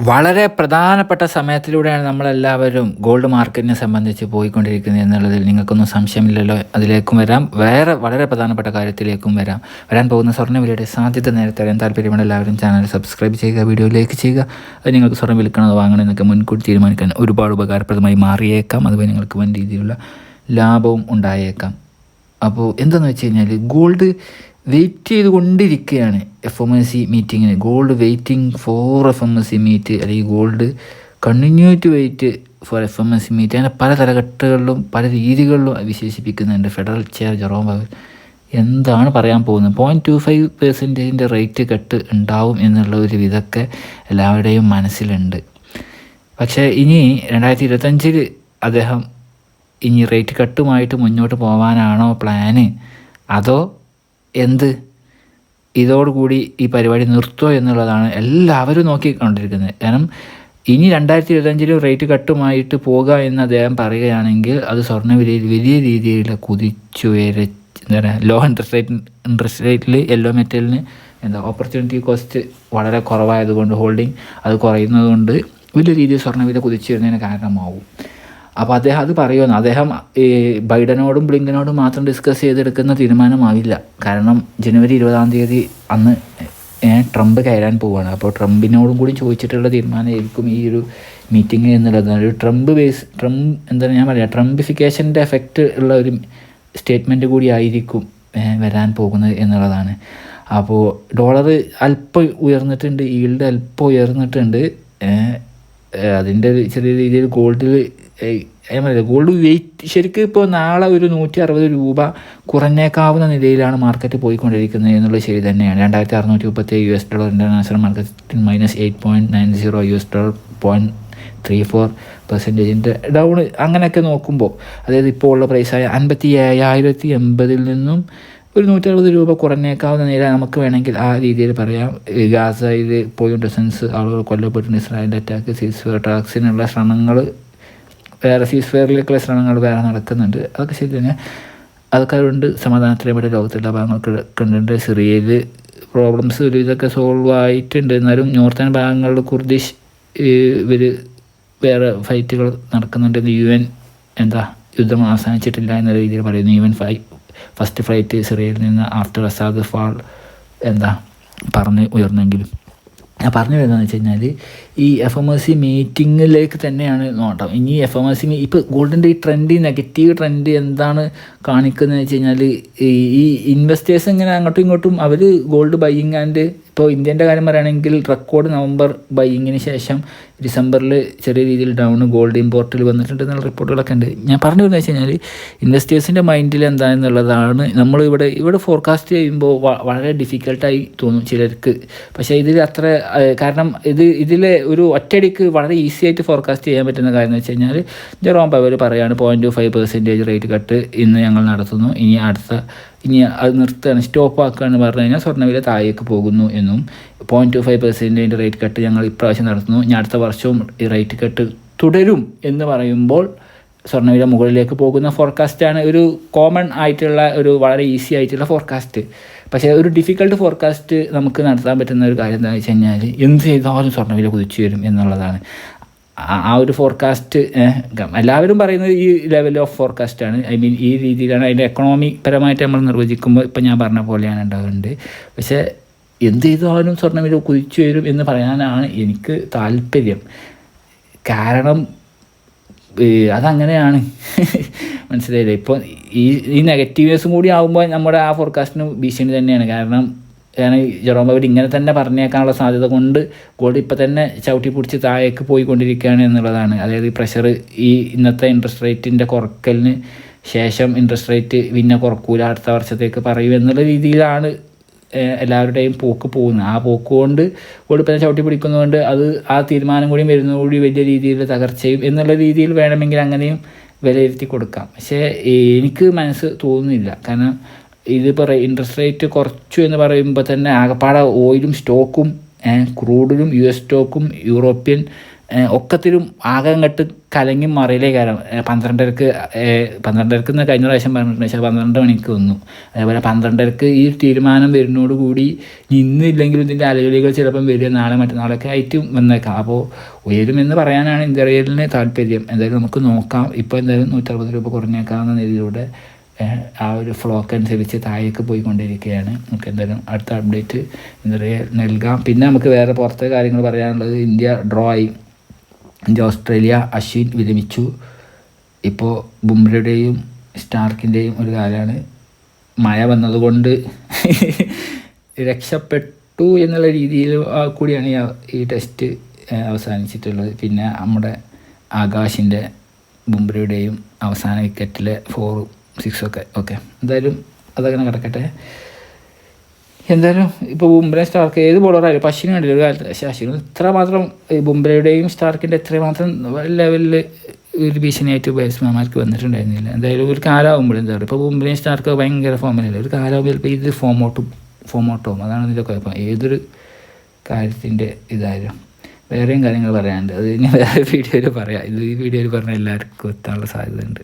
വളരെ പ്രധാനപ്പെട്ട സമയത്തിലൂടെയാണ് നമ്മളെല്ലാവരും ഗോൾഡ് മാർക്കറ്റിനെ സംബന്ധിച്ച് പോയിക്കൊണ്ടിരിക്കുന്നത് എന്നുള്ളതിൽ നിങ്ങൾക്കൊന്നും സംശയമില്ലല്ലോ. അതിലേക്കും വരാം. വേറെ വളരെ പ്രധാനപ്പെട്ട കാര്യത്തിലേക്കും വരാം. വരാൻ പോകുന്ന സ്വർണവിലയുടെ സാധ്യത നേരത്തെ അറിയാൻ താല്പര്യമുള്ള എല്ലാവരും ചാനൽ സബ്സ്ക്രൈബ് ചെയ്യുക വീഡിയോ ലൈക്ക് ചെയ്യുക. അത് നിങ്ങൾക്ക് സ്വർണം വിൽക്കണമെന്ന് വാങ്ങണം എന്നൊക്കെ മുൻകൂട്ടി തീരുമാനിക്കാൻ ഒരുപാട് ഉപകാരപ്രദമായി മാറിയേക്കാം. അതുപോലെ നിങ്ങൾക്ക് വൻ രീതിയിലുള്ള ലാഭവും ഉണ്ടായേക്കാം. അപ്പോൾ എന്താണെന്ന് വെച്ച് കഴിഞ്ഞാൽ ഗോൾഡ് വെയിറ്റ് ചെയ്തുകൊണ്ടിരിക്കുകയാണ് എഫ് എം എസ് സി മീറ്റിങ്ങിന് gold waiting for F M S C meet അല്ലെങ്കിൽ gold continue to wait for F M S C meet അങ്ങനെ പല തലഘട്ടങ്ങളിലും പല രീതികളിലും വിശേഷിപ്പിക്കുന്നുണ്ട് ഫെഡറൽ ചെയർ ജെറോം പവൽ എന്താണ് പറയാൻ പോകുന്നത്? പോയിന്റ് ടു ഫൈവ് പെർസെന്റേജിന്റെ റേറ്റ് കട്ട് ഉണ്ടാവും എന്നുള്ള ഒരു വിധമൊക്കെ എല്ലാവരുടെയും മനസ്സിലുണ്ട്. പക്ഷേ ഇനി രണ്ടായിരത്തി ഇരുപത്തഞ്ചിൽ അദ്ദേഹം ഇനി റേറ്റ് കട്ടുമായിട്ട് മുന്നോട്ട് പോകാനാണോ പ്ലാന് അതോ എന്ത്? ഇതോടുകൂടി ഈ പരിപാടി നിർത്തുമോ എന്നുള്ളതാണ് എല്ലാവരും നോക്കിക്കൊണ്ടിരിക്കുന്നത്. കാരണം ഇനി രണ്ടായിരത്തി ഇരുപത്തഞ്ചിലും റേറ്റ് കട്ടുമായിട്ട് പോകുക എന്ന് അദ്ദേഹം പറയുകയാണെങ്കിൽ അത് സ്വർണവിലയിൽ വലിയ രീതിയിൽ കുതിച്ചുയര എന്താ പറയുക ലോ ഇൻട്രസ്റ്റ് റേറ്റ് ഇൻട്രസ്റ്റ് റേറ്റിൽ യെല്ലോ മെറ്റലിന് എന്താ ഓപ്പർച്യൂണിറ്റി കോസ്റ്റ് വളരെ കുറവായതുകൊണ്ട് ഹോൾഡിംഗ് അത് കുറയുന്നതുകൊണ്ട് വലിയ രീതിയിൽ സ്വർണവില കുതിച്ചു വരുന്നതിന് കാരണമാവും. അപ്പോൾ അദ്ദേഹം അത് പറയുമെന്ന് അദ്ദേഹം ഈ ബൈഡനോടും ബ്ലിങ്കനോടും മാത്രം ഡിസ്കസ് ചെയ്തെടുക്കുന്ന തീരുമാനമാവില്ല. കാരണം ജനുവരി ഇരുപതാം തീയതി അന്ന് ട്രംപ് കയറാൻ പോവുകയാണ് അപ്പോൾ ട്രംപിനോടും കൂടി ചോദിച്ചിട്ടുള്ള തീരുമാനമായിരിക്കും ഈ ഒരു മീറ്റിംഗ് എന്നുള്ളത്. ഒരു ട്രംപ് ബേസ് ട്രംപ് എന്താണ് ഞാൻ പറയാം ട്രംപിഫിക്കേഷന്റെ എഫക്റ്റ് ഉള്ള ഒരു സ്റ്റേറ്റ്മെന്റ് കൂടി ആയിരിക്കും വരാൻ പോകുന്നത് എന്നുള്ളതാണ്. അപ്പോൾ ഡോളർ അല്പം ഉയർന്നിട്ടുണ്ട് ഈൽഡ് അല്പം ഉയർന്നിട്ടുണ്ട് അതിന്റെ ചെറിയ രീതിയിൽ ഗോൾഡിൽ ഞാൻ ഗോൾഡ് വെയിറ്റ് ശരിക്കും ഇപ്പോൾ നാളെ ഒരു നൂറ്റി അറുപത് രൂപ കുറഞ്ഞേക്കാവുന്ന നിലയിലാണ് മാർക്കറ്റ് പോയിക്കൊണ്ടിരിക്കുന്നത് എന്നുള്ളത് ശരി തന്നെയാണ്. രണ്ടായിരത്തി അറുന്നൂറ്റി മുപ്പത്തി യു എസ് ഡോളർ ഇന്റർനാഷണൽ മാർക്കറ്റിൽ minus eight point nine zero U S dollar point three four പെർസെന്റേജിന്റെ down അങ്ങനെയൊക്കെ നോക്കുമ്പോൾ അതായത് ഇപ്പോൾ ഉള്ള പ്രൈസായ അൻപത്തി ഏഴായിരത്തി എൺപതിൽ നിന്നും ഒരു നൂറ്റി അറുപത് രൂപ കുറഞ്ഞേക്കാവുന്ന നില നമുക്ക് വേണമെങ്കിൽ ആ രീതിയിൽ പറയാം. ഗാസയിൽ പോയി ഡിസൻസ് ആളുകൾ കൊല്ലപ്പെട്ടിട്ടുണ്ട് ഇസ്രായേലിന്റെ അറ്റാക്ക് സീസ് ടാക്സിനുള്ള ശ്രമങ്ങൾ വേറെ സീസ് ഫെയറിലേക്കുള്ള ശ്രമങ്ങൾ വേറെ നടക്കുന്നുണ്ട്. അതൊക്കെ ശരി തന്നെ അതൊക്കെ അതുകൊണ്ട് പറ്റിയ ലോകത്തുള്ള ഭാഗങ്ങൾക്ക് കണ്ടിട്ടുണ്ട്. സിറിയയിൽ പ്രോബ്ലംസ് ഒരു ഇതൊക്കെ സോൾവ് ആയിട്ടുണ്ട്. എന്നാലും നോർത്തേൺ ഭാഗങ്ങളിൽ കുർദിഷ് ഇവർ വേറെ ഫൈറ്റുകൾ നടക്കുന്നുണ്ട്. യു എൻ എന്താ യുദ്ധം അവസാനിച്ചിട്ടില്ല എന്ന രീതിയിൽ പറയുന്നു. യു എൻ ഫൈ ഫസ്റ്റ് ഫ്ലൈറ്റ് സിറിയയിൽ നിന്ന് ആഫ്റ്റർ അസാദ് ഫാൾ എന്താ പറഞ്ഞ് ഉയർന്നെങ്കിലും. ഞാൻ പറഞ്ഞു വരുന്നതെന്ന് വെച്ച് കഴിഞ്ഞാൽ ഈ എഫ് എം എസ് സി മീറ്റിങ്ങിലേക്ക് തന്നെയാണ് നോട്ടം. ഇനി എഫ് എം എസ് സി ഇപ്പോൾ ഗോൾഡിന്റെ ഈ ട്രെൻഡ് നെഗറ്റീവ് ട്രെൻഡ് എന്താണ് കാണിക്കുന്നത് വെച്ച് കഴിഞ്ഞാൽ ഈ ഇൻവെസ്റ്റേഴ്സ് ഇങ്ങനെ അങ്ങോട്ടും ഇങ്ങോട്ടും അവർ ഗോൾഡ് ബൈയിങ് ആൻഡ് ഇപ്പോൾ ഇന്ത്യന്റെ കാര്യം പറയുകയാണെങ്കിൽ റെക്കോർഡ് നവംബർ ബൈയിങ്ങിന് ശേഷം ഡിസംബറിൽ ചെറിയ രീതിയിൽ ഡൗൺ ഗോൾഡ് ഇമ്പോർട്ടിൽ വന്നിട്ടുണ്ട് എന്നുള്ള റിപ്പോർട്ടുകളൊക്കെ ഉണ്ട്. ഞാൻ പറഞ്ഞു വരുന്നത് വെച്ച് കഴിഞ്ഞാൽ ഇൻവെസ്റ്റേഴ്സിന്റെ മൈൻഡിൽ എന്താണെന്നുള്ളതാണ് നമ്മൾ ഇവിടെ ഫോർകാസ്റ്റ് ചെയ്യുമ്പോൾ വളരെ ഡിഫിക്കൽട്ടായി തോന്നും ചിലർക്ക്. പക്ഷേ ഇതിൽ അത്ര കാരണം ഇത് ഇതിൽ ഒരു ഒറ്റയടിക്ക് വളരെ ഈസി ആയിട്ട് ഫോർകാസ്റ്റ് ചെയ്യാൻ പറ്റുന്ന കാര്യം എന്ന് വെച്ച് കഴിഞ്ഞാൽ ജെറോം പവർ പറയാണ് point five percentage rate cut ഇന്ന് ഞങ്ങൾ നടത്തുന്നു. ഇനി അടുത്ത ഇനി അത് നിർത്തുകയാണ്. സ്റ്റോപ്പ് ആക്കുകയാണ് പറഞ്ഞു കഴിഞ്ഞാൽ സ്വർണവില താഴേക്ക് പോകുന്നു എന്നും പോയിന്റ് ടു ഫൈവ് പെർസെന്റേജിന്റെ റേറ്റ് കട്ട് ഞങ്ങൾ ഇപ്രാവശ്യം നടത്തുന്നു. ഇനി അടുത്ത വർഷവും ഈ റേറ്റ് കട്ട് തുടരും എന്ന് പറയുമ്പോൾ സ്വർണവില മുകളിലേക്ക് പോകുന്ന ഫോർകാസ്റ്റാണ് ഒരു കോമൺ ആയിട്ടുള്ള ഒരു വളരെ ഈസി ആയിട്ടുള്ള ഫോർകാസ്റ്റ് പക്ഷേ ഒരു ഡിഫിക്കൾട്ട് ഫോർകാസ്റ്റ് നമുക്ക് നടത്താൻ പറ്റുന്ന ഒരു കാര്യം എന്താണെന്ന് വെച്ച് കഴിഞ്ഞാൽ എന്ത് ചെയ്താലും സ്വർണവില കുതിച്ചു വരും എന്നുള്ളതാണ്. ആ- ഒരു ഫോർകാസ്റ്റ് എല്ലാവരും പറയുന്നത് ഈ ലെവൽ ഓഫ് ഫോർകാസ്റ്റാണ് ഐ മീൻ ഈ രീതിയിലാണ് അതിന്റെ എക്കണോമി പരമായിട്ട് നമ്മൾ നിർവചിക്കുമ്പോൾ ഇപ്പം ഞാൻ പറഞ്ഞ പോലെയാണ് ഉണ്ടാകുന്നത് പക്ഷേ എന്ത് ചെയ്താലും സ്വർണവില കുതിച്ചു വരും എന്ന് പറയാനാണ് എനിക്ക് താല്പര്യം. കാരണം അതങ്ങനെയാണ്. മനസ്സിലായില്ലേ? ഇപ്പോൾ ഈ ഈ നെഗറ്റീവ്നെസ്സും കൂടി ആകുമ്പോൾ നമ്മുടെ ആ ഫോർകാസ്റ്റിന് ഭീഷണി തന്നെയാണ്. കാരണം കാരണം ജെറോം അവർ ഇങ്ങനെ തന്നെ പറഞ്ഞേക്കാനുള്ള സാധ്യത കൊണ്ട് ഗോൾഡ് ഇപ്പം തന്നെ ചവിട്ടി പിടിച്ച് താഴേക്ക് പോയിക്കൊണ്ടിരിക്കുകയാണ് എന്നുള്ളതാണ്. അതായത് ഈ പ്രഷർ ഈ ഇന്നത്തെ ഇൻട്രസ്റ്റ് റേറ്റിന്റെ കുറക്കലിന് ശേഷം ഇൻട്രസ്റ്റ് റേറ്റ് പിന്നെ കുറക്കൂല അടുത്ത വർഷത്തേക്ക് പറയൂ എന്നുള്ള രീതിയിലാണ് എല്ലാവരുടെയും പോക്ക് പോകുന്നത്. ആ പോക്ക് കൊണ്ട് കൊടുപ്പനെ ചവിട്ടി പിടിക്കുന്നതുകൊണ്ട് അത് ആ തീരുമാനം കൂടി വരുന്നതുകൂടി വലിയ രീതിയിൽ തകർച്ചയും എന്നുള്ള രീതിയിൽ വേണമെങ്കിൽ അങ്ങനെയും വിലയിരുത്തി കൊടുക്കാം. പക്ഷേ എനിക്ക് മനസ്സ് തോന്നുന്നില്ല. കാരണം ഇതിപ്പോൾ ഇൻട്രസ്റ്റ് റേറ്റ് കുറച്ചു എന്ന് പറയുമ്പോൾ തന്നെ ആകപ്പാടെ ഓയിലും സ്റ്റോക്കും ക്രൂഡിലും യു എസ് സ്റ്റോക്കും യൂറോപ്യൻ ഒക്കത്തിലും ആകെ അങ്ങോട്ട് കലങ്ങി മറിയിലേ കാരണം പന്ത്രണ്ടരക്ക് പന്ത്രണ്ടരക്ക് എന്ന് കഴിഞ്ഞ പ്രാവശ്യം പറഞ്ഞിട്ടുണ്ട്. പക്ഷേ പന്ത്രണ്ട് മണിക്ക് വന്നു. അതേപോലെ പന്ത്രണ്ടരക്ക് ഈ തീരുമാനം വരുന്നതോടുകൂടി ഇന്നില്ലെങ്കിലും ഇതിന്റെ അലവിളികൾ ചിലപ്പം വരിക നാളെ മറ്റന്നാളൊക്കെ ആയിട്ടും വന്നേക്കാം. അപ്പോൾ ഉയരുമെന്ന് പറയാനാണ് ഇന്ത്യയിലിന് താല്പര്യം. എന്തായാലും നമുക്ക് നോക്കാം. ഇപ്പോൾ എന്തായാലും നൂറ്ററുപത് രൂപ കുറഞ്ഞേക്കാവുന്ന രീതിയിലൂടെ ആ ഒരു ഫ്ലോക്ക് അനുസരിച്ച് താഴേക്ക് പോയിക്കൊണ്ടിരിക്കുകയാണ്. നമുക്ക് എന്തായാലും അടുത്ത അപ്ഡേറ്റ് എന്താ പറയുക നൽകാം. പിന്നെ നമുക്ക് വേറെ പുറത്തെ കാര്യങ്ങൾ പറയാനുള്ളത് ഇന്ത്യ ഡ്രോ ആയി. ഇന്ത്യ ഓസ്ട്രേലിയ അശ്വിൻ വിരമിച്ചു. ഇപ്പോൾ ബുംറയുടെയും സ്റ്റാർക്കിന്റെയും ഒരു കാലമാണ് മഴ വന്നതുകൊണ്ട് രക്ഷപ്പെട്ടു എന്നുള്ള രീതിയിൽ കൂടിയാണ് ഈ ടെസ്റ്റ് അവസാനിച്ചിട്ടുള്ളത്. പിന്നെ നമ്മുടെ ആകാശിന്റെ ബുംറയുടെയും അവസാന വിക്കറ്റിലെ ഫോറും സിക്സും ഒക്കെ ഓക്കെ എന്തായാലും അതങ്ങനെ കിടക്കട്ടെ. എന്തായാലും ഇപ്പോൾ ബുംബ്ര സ്റ്റാർക്ക് ഏത് ബോളറായാലും അശ്വിനും കണ്ടില്ല ഒരു കാലത്ത്? പക്ഷേ അശ്വിന് ഇത്ര മാത്രം ബുംബ്രയുടെയും സ്റ്റാർക്കിന്റെ എത്ര മാത്രം ലെവലിൽ ഒരു ഭീഷണിയായിട്ട് ബാറ്റ്സ്മാൻമാർക്ക് വന്നിട്ടുണ്ടായിരുന്നില്ല. എന്തായാലും ഒരു കാലാവുമ്പോൾ എന്താ പറയുക ഇപ്പോൾ ബുംബ്രയും സ്റ്റാർക്ക് ഭയങ്കര ഫോമിലല്ല ഒരു കാലാവുമ്പോൾ ചിലപ്പോൾ ഇത് ഫോം ഔട്ടും ഫോം ഔട്ടാവും അതാണ് ഇതിന്റെ കുഴപ്പം. ഏതൊരു കാര്യത്തിന്റെ ഇതായാലും. വേറെയും കാര്യങ്ങൾ പറയാനുണ്ട്. അത് ഇനി വേറെ വീഡിയോയിൽ പറയാം. ഇത് ഈ വീഡിയോയിൽ പറഞ്ഞാൽ എല്ലാവർക്കും എത്താനുള്ള സാധ്യതയുണ്ട്.